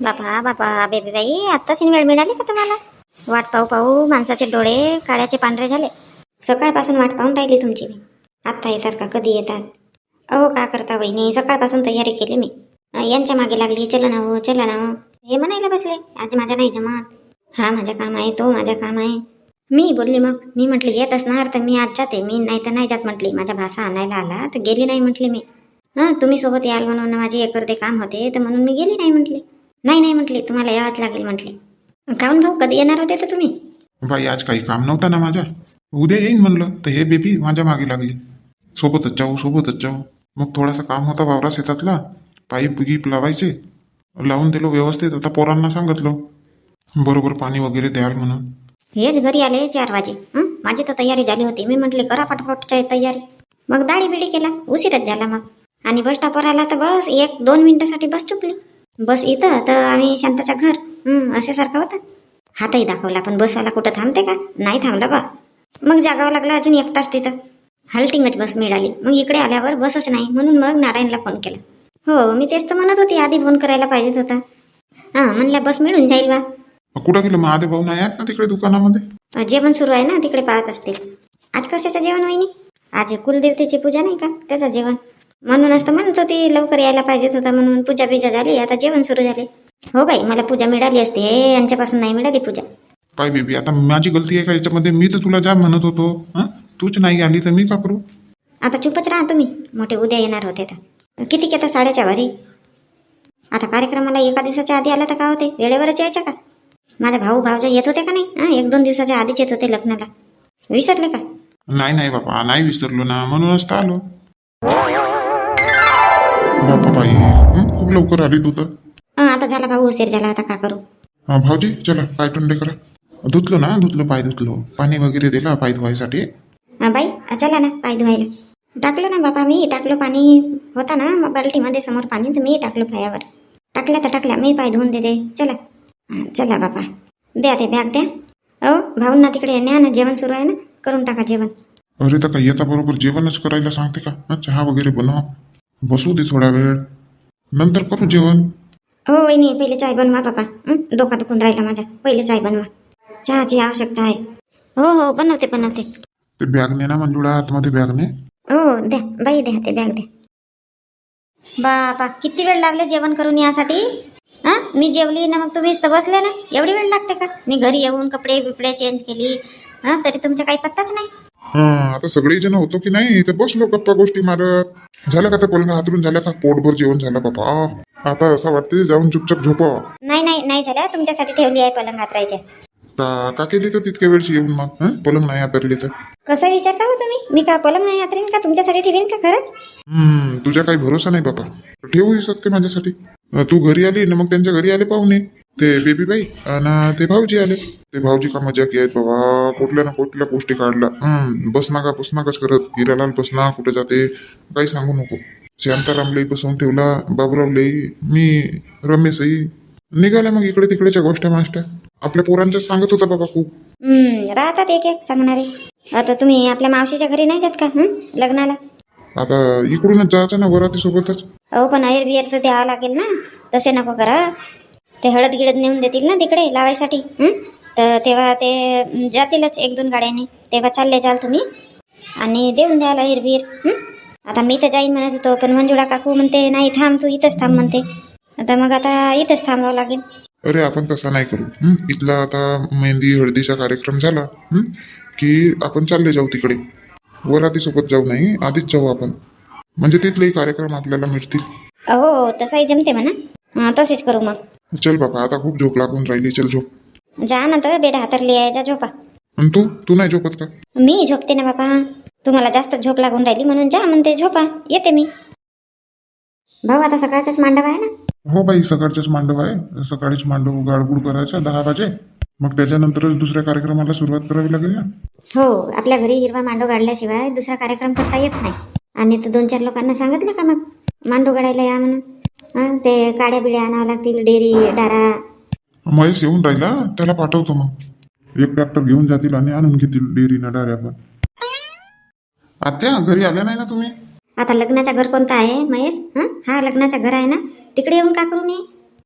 बापा बापा बेबी बाई आत्ताच वेळ मिळाली का तुम्हाला? वाट पाहू पाहू माणसाचे डोळे काळ्याचे पांढरे झाले. सकाळपासून वाट पाहून राहिली तुमची मी. आत्ता येतात का? कधी येतात? अहो का करता वहिनी? सकाळपासून तयारी केली मी. यांच्या मागे लागली. चला ना हो चला ना हो. हे म्हणायला बसले? आज माझ्या नाही जमात. हा माझं काम आहे तो माझं काम आहे. मी बोलली मग मी म्हटली येत असणार तर मी आज जाते. मी नाही तर नाही जात म्हटली. माझा भाषा आणायला आला तर गेली नाही म्हटली मी. हां तुम्ही सोबत याल म्हणून माझे एकर्दे काम होते तर म्हणून मी गेली नाही म्हटली. नाही नाही म्हटली. तुम्हाला यावंच लागेल म्हटली. काहून भाऊ कधी येणार होते तर तुम्ही? बाई आज काही काम नव्हतं ना माझ्या. उद्या येईन म्हणलं तर हे बेबी माझ्या मागे लागली. सोबतच जाऊ सोबतच जाऊ. मग थोडासा काम होता वावरा शेतातला. पाईप गिप लावायचे. लावून दिलो व्यवस्थित. आता पोरांना सांगितलं. बरोबर पाणी वगैरे द्याल म्हणून. हेच घरी आले चार वाजे. हं? माझी तर तयारी झाली होती. मी म्हटले करा पटपटच्या तयारी. मग दाढी बिडी केला. उशीरच झाला मग. आणि बस स्टॉपवर आला तर बस एक दोन मिनिटासाठी बस चुकली. बस इथं तर आम्ही शांताच्या घर. अशासारखा होता. हातही दाखवला पण बसवाला कुठं थांबते का? नाही थांबला बा. मग जागावं लागला अजून एक तास तिथं. हल्टिंगच बस मिळाली. मग इकडे आल्यावर बसच नाही म्हणून मग नारायणला फोन केला. हो मी तेच तर म्हणत होती आधी फोन करायला पाहिजेत होता. हां म्हणल्या बस मिळून जाईल बा. कुठं गेलं? महादेव भाऊ नाही आहेत ना तिकडे दुकानामध्ये? जेवण सुरू आहे ना तिकडे पाहत असतील. आज कशाचं जेवण वहिनी? आज कुलदेवतेची पूजा नाही का? त्याचं जेवण. म्हणूनच तर म्हणत होती लवकर यायला पाहिजेत होता म्हणून पूजा बिजा झाली आता जेवण सुरू झाले. हो बाई मला पूजा मिळाली असते यांच्यापासून नाही मिळाली पूजा. काय बेबी आता माझी गलती आहे का याच्यामध्ये? मी तर तुला जा म्हणत होतो हां? तूच नाही आली तर मी का करू? आता चुपच राहा तुम्ही मोठे उद्या येणार होते तर. किती घेता साडेच्या वारी? आता कार्यक्रमाला एका दिवसाच्या आधी आला तर का होते? वेळेवरच यायच्या का? माझा भाऊ भावजा येत होते का नाही? हं? एक दोन दिवसाच्या आधीच येत होते लग्नाला. विसरले का? नाही नाही बापा नाही विसरलो ना म्हणूनच तर आलो. बापा बाई. हं? खूप लवकर आली तू तर. हं, आता झाला भाऊ उशीर झाला आता का करू? हा, भाऊजी चला पाय टंडे करा. धुतलो ना धुतलो पाय धुतलो. पाणी वगैरे दिला पाय धुवायसाठी. हा बाई चला ना पाय धुवायला. टाकलो ना बाबा मी टाकलो पाणी. होता ना मग बाल्टीमध्ये समोर पाणी तर मी टाकलो पायावर. टाकल्या तर टाकल्या मी पाय धुवून देते. चला. हा, चला बाबा द्या ते बॅग द्या. अहो भाऊंना तिकडे न्या ना जेवण सुरू आहे ना करून टाका जेवण. अरे तर काही येता बरोबर जेवणच करायला सांगते का? हं, चहा वगैरे बनव. बसू दे थोडा वेळ. नंतर करू जेवण? हो वहिनी पहिले चाय बनवा बाबा हं? डोका दुखून राहिला माझा पहिले चाय बनवा. चहाची आवश्यकता आहे. हो हो बनवते बनवते. ते बॅगने ना मंजुळा आतमध्ये बॅगने हो द्या. बाई द्या ते बॅग द्या बापा किती वेळ लागले जेवण करून यासाठी? हा? मी जेवली ना मग तुम्हीच तर बसले ना. एवढी वेळ लागते का? मी घरी येऊन कपडे बिपडे चेंज केली. हा? तरी तुमचा काही पत्ताच नाही. हा आता सगळे जण होतो की नाही? तर बसलो गप्पा गोष्टी मारत. झालं का त्या पलंगा हातरून? झालं का? पोटभर जेवण झालं बाबा. आता असं वाटते जाऊन चुपचाप झोपावं नाही नाही नाही झाल्या तुमच्यासाठी ठेवली आहे पलंग हातरायचे. का केली तर तितक्या वेळची येऊन मग हं? पलंग नाही हातरली तर. कसं विचारता हो तुम्ही? मी का पलंग नाही हातरीन का? तुमच्यासाठी ठेवीन का खरंच? हम्म तुझ्या काही भरोसा नाही बाबा. ठेवू शकते माझ्यासाठी. तू घरी आली ना मग त्यांच्या घरी आले पाहुणे. ते बेबी बाई आणि ते भाऊजी आले. ते भाऊजी का मजा आहेत बाबा? कुठल्या ना कुठल्या गोष्टी काढल्या. हम्म बस ना का बस ना कस करत हिरालाल बस ना कुठे जाते? काही सांगू नको. शांताराम लई बसवून ठेवला बाबूराव लई मी रमेशही निघाल्या मग इकडे तिकडेच्या गोष्टी मास्टर. आपल्या पोरांच्या सांगत होता बाबा खूप. हम्म राहतात एक एक सांगणारे. आता तुम्ही आपल्या मावशीच्या घरी नाही जात का हं? लग्नाला? आता इकडूनच जायचं ना वराती सोबतच अहो पण अयर बियर तर द्यावं लागेल ना. तसे नको करा. ते हळद गिळद नेऊन देतील ना तिकडे लावायसाठी? हं? तर तेव्हा ते जातीलच एक दोन गाड्याने. तेव्हा चालले जाल तुम्ही आणि देऊन द्याल अयर बियर हं? आता मी तर जाईन म्हणत होतो पण मंजुळा काकू म्हणते नाही थांब तू इथंच थांब म्हणते. आता मग आता इथंच थांबावं लागेल. अरे आपण तसा नाही करू. हं? इथला आता मेहंदी हळदीचा कार्यक्रम झाला हं? की आपण चालले जाऊ तिकडे. वराती सोबत जाऊ नाही आधीच जाऊ आपण. म्हणजे तिथलेही कार्यक्रम आपल्याला मिळतील. अहो तसाही जमते म्हणा. हं, तसेच करू मग. चल बाबा आता खूप झोप लागून राहिली. चल झोप. जा ना तर बेड हातरली आहे जा झोपा. आणि तू? तू नाही झोपत का? मी झोपते ना बाबा. तुम्हाला जास्त झोप लागून राहिली म्हणून जा म्हणते झोपा. येते मी. भाऊ आता सकाळचाच मांडव आहे ना? हो बाई सकाळचंच मांडव आहे. सकाळीच मांडव गाळगुड करायचा दहा वाजे. मग त्याच्यानंतरच दुसऱ्या कार्यक्रमाला सुरुवात करावी लागेल ना? हो आपल्या घरी हिरवा मांडव गाडल्याशिवाय दुसरा कार्यक्रम करता येत नाही. आणि तू दोन चार लोकांना सांगितलं का मग? मांडव गाडायला या म्हणून. हं, ते काड्या बिड्या आणावं लागतील डेरी डारा. महेश येऊन राहिला? त्याला पाठवतो मग. एक ट्रॅक्टर घेऊन जातील आणि आणून घेतील डेअरी नडाऱ्या पण आत्या घरी आल्या नाही ना तुम्ही? आता लग्नाचं घर कोणतं आहे महेश? हं? हा लग्नाचं घर आहे ना? तिकडे येऊन का करू मी?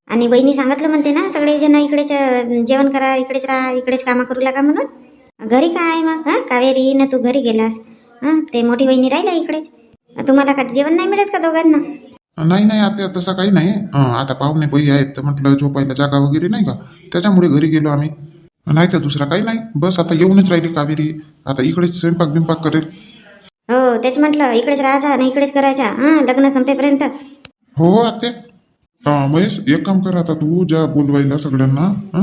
आणि बहिणी सांगितलं म्हणते ना सगळे जण इकडेच अं, जेवण करा इकडेच राहा इकडेच कामं करू लागा म्हणून. घरी काय आहे मग? हां कावेरी ना तू घरी गेलास. हां ते मोठी बहिणी राहिल्या इकडेच. तुम्हाला का जेवण नाही मिळत का दोघांना? नाही नाही आता तसं काही नाही. अं, आता पाहुणे बाई आहेत तर म्हटलं झोपायला जागा वगैरे नाही का? त्याच्यामुळे घरी गेलो आम्ही. नाही तर दुसरा काही नाही. बस आता येऊनच राहिली कावेरी. आता इकडेच स्वयंपाक बिंपाक करेल. हो तेच म्हटलं इकडेच राहायचा ना इकडेच करायचा. हां लग्न संपेपर्यंत. हो आत्या. अं, महेश एक काम कर आता तू ज्या बोलवायला सगळ्यांना. हं?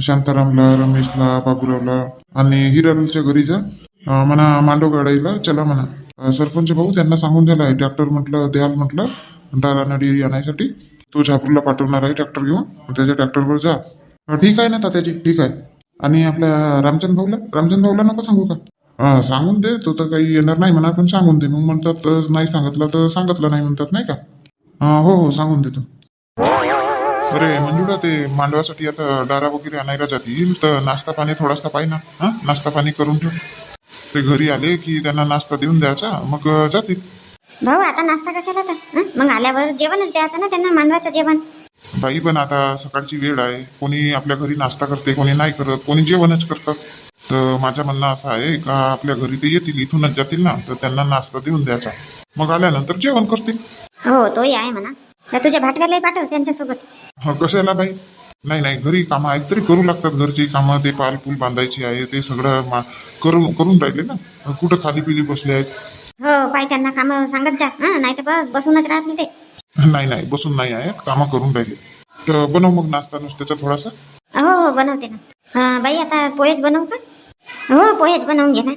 शांतारामला रमेशला बाबूरावला आणि हिरालच्या घरी जा. अं, म्हणा मांडव गाडायला चला म्हणा. अं, सरपंच भाऊ त्यांना सांगून झालाय ट्रॅक्टर म्हटलं द्याल म्हटलं. दाराना डेअरी आणायसाठी तो झापूरला पाठवणार आहे ट्रॅक्टर घेऊन. त्याच्या ट्रॅक्टरवर जा. ठीक आहे ना तात्याजी? ठीक आहे. आणि आपल्या रामचंद भाऊला? रामचंद भाऊला नको सांगू का? सांगून दे. तो तर काही येणार नाही म्हणा पण सांगून दे. मग म्हणतात तर नाही सांगितलं तर सांगितलं नाही म्हणतात नाही का? हो हो सांगून देतो. अरे मंजुळा ते मांडवासाठी आता डारा वगैरे आणायला जातील. तर नाश्ता पाणी थोडासा पाहिजे ना. हा नाश्ता पाणी करून ठेव. ते घरी आले की त्यांना नाश्ता देऊन द्यायचा. मग जातील. भाऊ आता नाश्ता कशाला तर? हं? मग आल्यावर जेवणच द्यायचं ना त्यांना मांडवाचं जेवण. बाई पण आता सकाळची वेळ आहे. कोणी आपल्या घरी नाश्ता करते कोणी नाही करत कोणी जेवणच करतात. तर माझं म्हणणं असं आहे का आपल्या घरी ते येतील इथूनच जातील ना तर त्यांना नाश्ता देऊन द्यायचा. मग आल्यानंतर जेवण करतील. हो तोही आहे म्हणा. तर तुझ्या भाटव्यालाही पाठव त्यांच्यासोबत. हा कशाला बाई? नाही नाही घरी कामं आहेत तरी करू लागतात घरची कामं ते पाल पूल बांधायची आहे ते सगळं मा- करून करून राहिले ना. कुठं खाली पिली बसले आहेत? हो पाय त्यांना कामं सांगत जा. हं नाही तर बस बसूनच राहत नाही ते नाही नाही बसून नाही आहेत कामं करून राहिले. तर बनव मग नाश्ता नुसत्याचा थोडासा. हो हो बनवते ना. हा बाई आता पोहेच बनवू का? हो पोहेच बनवून घे ना.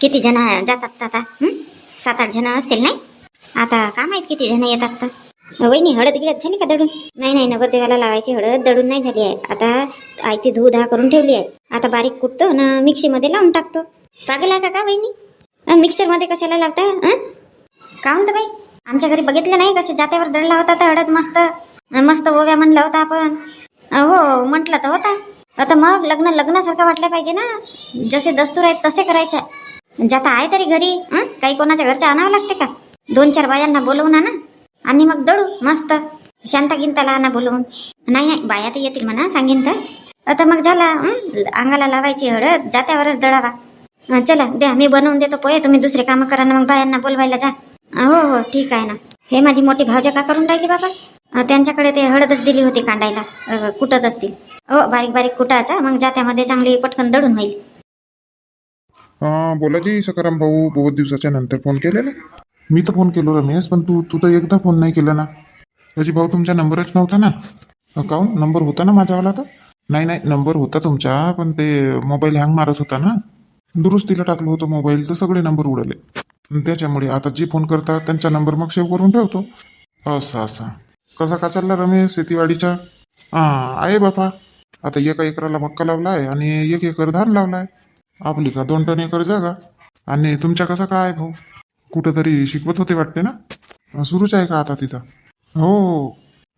किती जण जातात आता? हं? सात आठ जण असतील नाही? आता का माहीत किती जण येतात तर वहिनी हळद गिळत झाली का दडून? नाही नाही नवरदेवाला लावायची हळद दडून नाही झाली आहे. आता आयती धू धा करून ठेवली आहे. आता बारीक कुटतो ना मिक्सीमध्ये लावून टाकतो. पागल आहे का का वहिनी? मिक्सरमध्ये कशाला लावता हं? का म्हणतं बाई? आमच्या घरी बघितलं नाही कसे जात्यावर दडला होता तर हळद मस्त मस्त ओव्या म्हणला होता आपण. हो म्हटलं तर होता. आता मग लग्न लग्नासारखं वाटलं पाहिजे ना. जसे दस्तूर आहेत तसे करायचे. जाता आहे तरी घरी हं? काही कोणाच्या घरच्या आणावं लागते का? दोन चार बायांना बोलवून आणा. आणि मग दळू मस्त. शांता गिंताला आणा बोलवून. नाही नाही बाया तर येतील म्हणा सांगीन तर. आता मग झाला हं? अंगाला लावायची हळद जात्यावरच दळावा चला द्या मी बनवून देतो पोहे तुम्ही दुसरे कामं करा ना मग बायांना बोलवायला जा. हो हो ठीक आहे ना. हे माझी मोठी भावजा का करून राहिली बाबा? त्यांच्याकडे ते हळदच दिली होती कांडायला. कुटत असतील. हो बारीक बारीक कुटायचा मग जात्यामध्ये चांगली पटकन दळून होईल. हा बोला जी सकाराम भाऊ बहुत दिवसाच्या नंतर फोन केलेला. मी तर फोन केलो रमेश पण तू तू तर एकदा फोन नाही केला ना. अजी भाऊ तुमचा नंबरच नव्हता ना. अकाउंट नंबर होता ना माझ्यावाला तर? नाही नाही नंबर होता तुमचा पण ते मोबाईल हँग मारत होता ना. दुरुस्तीला टाकलं होतं मोबाईल तर सगळे नंबर उडाले. त्याच्यामुळे आता जे फोन करतात त्यांचा नंबर मग सेव्ह करून ठेवतो. असं असं. कसा का चालला रमेश शेतीवाडीचा? हां आहे बापा. आता एका एकराला मक्का लावला आहे आणि एक एकर धान लावला आहे आपली का दोन टन एकर जागा? आणि तुमच्या कसा काय भाऊ? कुठंतरी शिकवत होते वाटते ना? सुरूच आहे का आता तिथं? हो.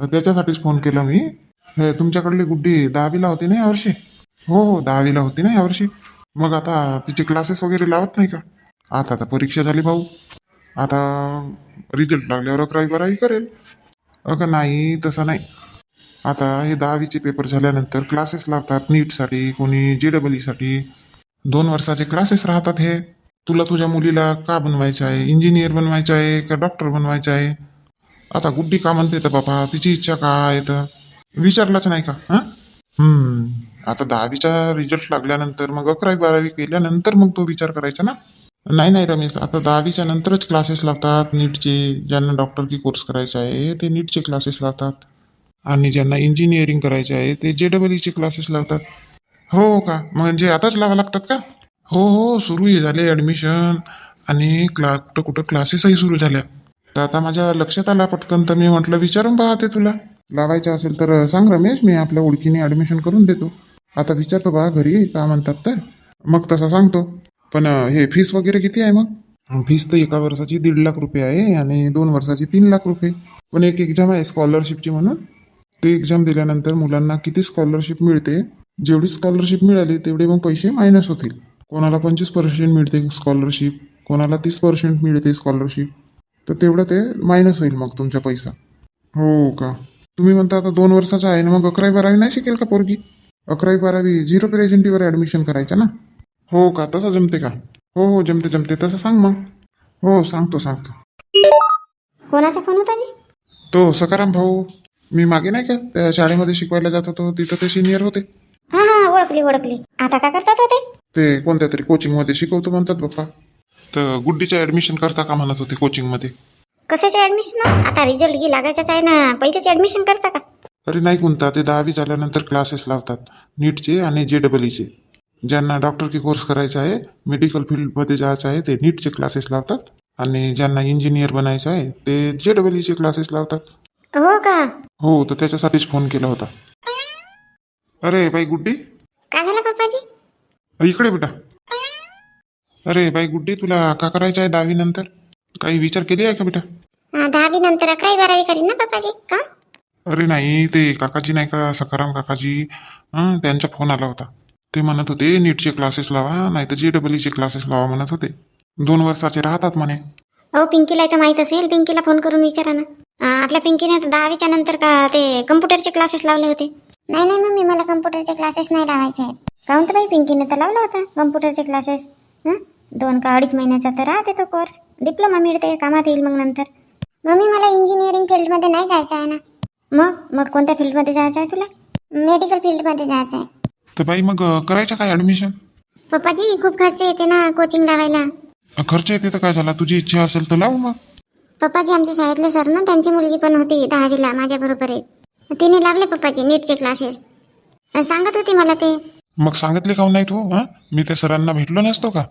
हो त्याच्यासाठीच फोन केला मी. हे तुमच्याकडली गुड्डी दहावीला होती ना यावर्षी हो हो दहावीला होती ना यावर्षी मग आता तिचे क्लासेस वगैरे लावत नाही का? आता आता परीक्षा झाली भाऊ. आता रिझल्ट लागल्यावर अकरावी बारावी करेल. अगं नाही तसं नाही. आता हे दहावीचे पेपर झाल्यानंतर क्लासेस लावतात नीटसाठी कोणी जे डबल ईसाठी दोन वर्षाचे क्लासेस राहतात हे. तुला तुझ्या मुलीला का बनवायचं आहे? इंजिनियर बनवायचं आहे का डॉक्टर बनवायचं आहे? आता गुड्डी का म्हणते तर बाबा तिची इच्छा काय आहे तर? विचारलाच नाही का? हां? हम्म. आता दहावीचा रिझल्ट लागल्यानंतर मग अकरावी बारावी केल्यानंतर मग तो विचार करायचा ना? नाही नाही रमेश आता दहावीच्या नंतरच क्लासेस लावतात नीटचे ज्यांना डॉक्टर की कोर्स करायचा आहे ते नीटचे क्लासेस लावतात. आणि ज्यांना इंजिनिअरिंग करायचे आहे ते जे डबल ईचे क्लासेस लावतात. हो का? म्हणजे आताच लावा लागतात का? हो हो सुरू आहे झाले ॲडमिशन आणि क्ला कुठं कुठं क्लासेसही सुरू झाल्या. तर आता माझ्या लक्षात आला पटकन तर मी म्हटलं विचारून पाहते तुला. लावायचं असेल तर सांग रमेश मी आपल्या ओळखीने ॲडमिशन करून देतो. आता विचारतो बा घरी का म्हणतात तर. मग तसा सांगतो. पण हे फीस वगैरे किती आहे मग? फीस तर एका वर्षाची दीड लाख रुपये आहे आणि दोन वर्षाची तीन लाख रुपये. पण एक एक्झाम आहे स्कॉलरशिपची म्हणून. ते एक्झाम दिल्यानंतर मुलांना किती स्कॉलरशिप मिळते? जेवढी स्कॉलरशिप मिळाली तेवढे मग पैसे मायनस होतील. कोणाला पंचवीस पर्सेंट मिळते स्कॉलरशिप कोणाला तीस पर्सेंट मिळते स्कॉलरशिप तर तेवढं ते मायनस होईल मग तुमचा पैसा. हो का? तुम्ही म्हणता आता दोन वर्षाचा आहे ना मग अकरावी बारावी नाही शिकेल का पोरगी? अकरावी बारावी झिरो प्रेझेंटीवर ॲडमिशन करायचं ना? हो का? तसं जमते का? हो हो जमते जमते. तसं सांग मग. हो सांगतो सांगतो. कोणाचा फोन होता जी तो सकाराम भाऊ. मी मागे नाही का? त्या शाळेमध्ये शिकवायला जात होतो. तिथं ते सिनियर होते. हा हा ओळखली ओळखली. आता काय करतात होते ते? कोणत्या तरी कोचिंगमध्ये शिकवतो म्हणतात बाप्पा. तर गुड्डीचं ॲडमिशन करता का म्हणत होते कोचिंगमध्ये कशाचे ऍडमिशन आता रिझल्ट गी लागायचाच आहे ना. पहिलेच ऍडमिशन करता का? अरे नाही कोणता ते दहावी झाल्यानंतर क्लासेस लावतात. नीटचे आणि जे डबल ईचे ज्यांना डॉक्टर की कोर्स करायचा आहे मेडिकल फील्डमध्ये जायचं आहे ते नीटचे क्लासेस लावतात. आणि ज्यांना इंजिनियर बनायचं आहे ते जे डबल ईचे क्लासेस लावतात. हो का? हो तर त्याच्यासाठीच फोन केला होता. अरे बाई गुड्डी. काय झालं पप्पाजी? इकडे बेटा. अरे बाई गुड्डी तुला का करायचं आहे दहावी नंतर? काही विचार केली आहे का बेटा? अं, दहावी नंतर अकरावी बारावी करीन ना पप्पाजी का? अरे नाही ते काकाजी नाही का सखाराम काकाजी हं, त्यांचा फोन आला होता. ते म्हणत होते नीटचे क्लासेस लावा नाही तर जे डबल ईचे क्लासेस लावा म्हणत होते. दोन वर्षाचे राहतात म्हणे. अहो पिंकीला तर माहीत असेल पिंकीला फोन करून विचारा ना. अं, आपल्या पिंकीने तर दहावीच्या नंतर का ते कम्प्युटरचे क्लासेस लावले होते. नाही नाही मम्मी मला कम्प्युटरचे क्लासेस नाही लावायचे आहेत. काहून तर बाई पिंकीने तर लावला होता कम्प्युटरचे क्लासेस हं? दोन का अडीच महिन्याचा तर राहते तो कोर्स डिप्लोमा मिळते कामात येईल मग नंतर. मम्मी मला इंजिनिअरिंग फील्डमध्ये नाही जायचं आहे ना. मग? मग कोणत्या फील्डमध्ये जायचं आहे तुला? मेडिकल फील्डमध्ये जायचं आहे. तर बाई मग अं, करायचं काय ॲडमिशन पप्पाजी खूप खर्च येते ना कोचिंग लावायला. खर्च येते तर काय झाला? तुझी इच्छा असेल तर लावू मग. पप्पाजी आमच्या शाळेतले सर ना त्यांची मुलगी पण होती दहावीला माझ्या बरोबर आहे तिने लावले पप्पाजी नीटचे क्लासेस सांगत होती मला ते. मग सांगितले काहून नाही तू हां? मी त्या सरांना भेटलो नसतो का?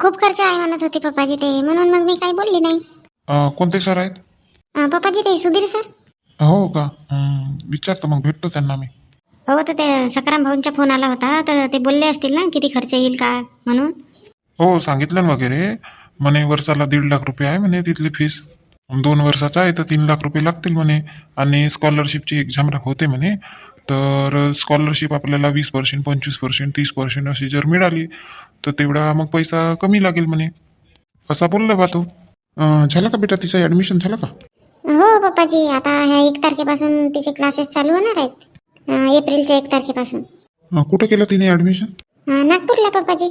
खूप खर्च आहे म्हणत होते पप्पाजी ते. म्हणून मग मी काही बोलली नाही. अं, कोणते सर आहेत? अं, पप्पाजी ते सुधीर सर हो का? हं, विचारतो मग भेटतो त्यांना मी. हो तर ते सकाराम भाऊंचा फोन आला होता तर ते बोलले असतील ना किती खर्च येईल का म्हणून? हो सांगितलं ना वगैरे. म्हणे वर्षाला दीड लाख रुपये आहे म्हणे तिथली फीस दोन वर्षाचा आहे तर तीन लाख रुपये लागतील म्हणे. आणि स्कॉलरशिपची एक्झाम होते म्हणे. तर स्कॉलरशिप आपल्याला वीस पर्सेंट पंचवीस पर्सेंट तीस पर्सेंट अशी जर मिळाली तर तेवढा मग पैसा कमी लागेल म्हणे. असा बोलला बा तो? अं, झालं का बेटा तिचं ॲडमिशन झालं का? हो पप्पाजी आता ह्या एक तारखेपासून तिचे क्लासेस चालू होणार आहेत. अं, एप्रिलच्या एक तारखेपासून. अं, कुठं केलं तिने ॲडमिशन अं, नागपूरला पप्पाजी.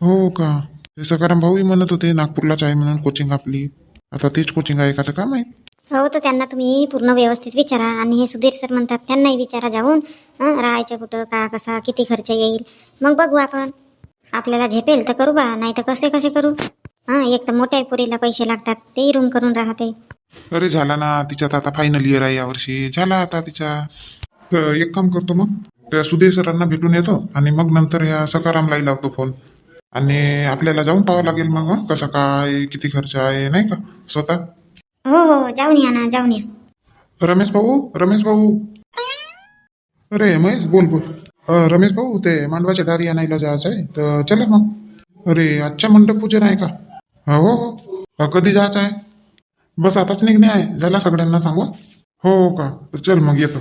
हो का? ते सकाराम भाऊही म्हणत होते नागपूरलाच आहे म्हणून कोचिंग आपली. आता तीच कोचिंग आहे का? तर का माहीत? हो तर त्यांना तुम्ही पूर्ण व्यवस्थित विचारा. आणि हे सुधीर सर म्हणतात त्यांनाही विचारा जाऊन. हं, राहायचं कुठं का कसा किती खर्च येईल? मग बघू आपण. आपल्याला झेपेल तर करू बा नाही तर कसे कसे करू? हां एक तर मोठ्या पुरीला पैसे लागतात तेही रूम करून राहते. अरे झाला ना तिच्यात आता फायनल इयर आहे यावर्षी झाला आता तिच्या. तर एक काम करतो मग त्या सुधीर सरांना भेटून येतो आणि मग नंतर ह्या सकारामलाही लावतो फोन आणि आपल्याला जाऊन पाहावं लागेल मग हं, कसं काय किती खर्च आहे नाही का? स्वतः? हो हो जाऊन या ना जाऊन या. रमेश भाऊ रमेश भाऊ. अरे महेश बोल बोल. अं, रमेश भाऊ ते मांडवाच्या डारी आणायला जायचं आहे. तर चला मग. अरे आजच्या मंडप पूजन आहे का? हो हो. अं, कधी जायचं आहे? बस आताच निघणे आहे. झाला सगळ्यांना सांगू? हो का? तर चल मग येतो.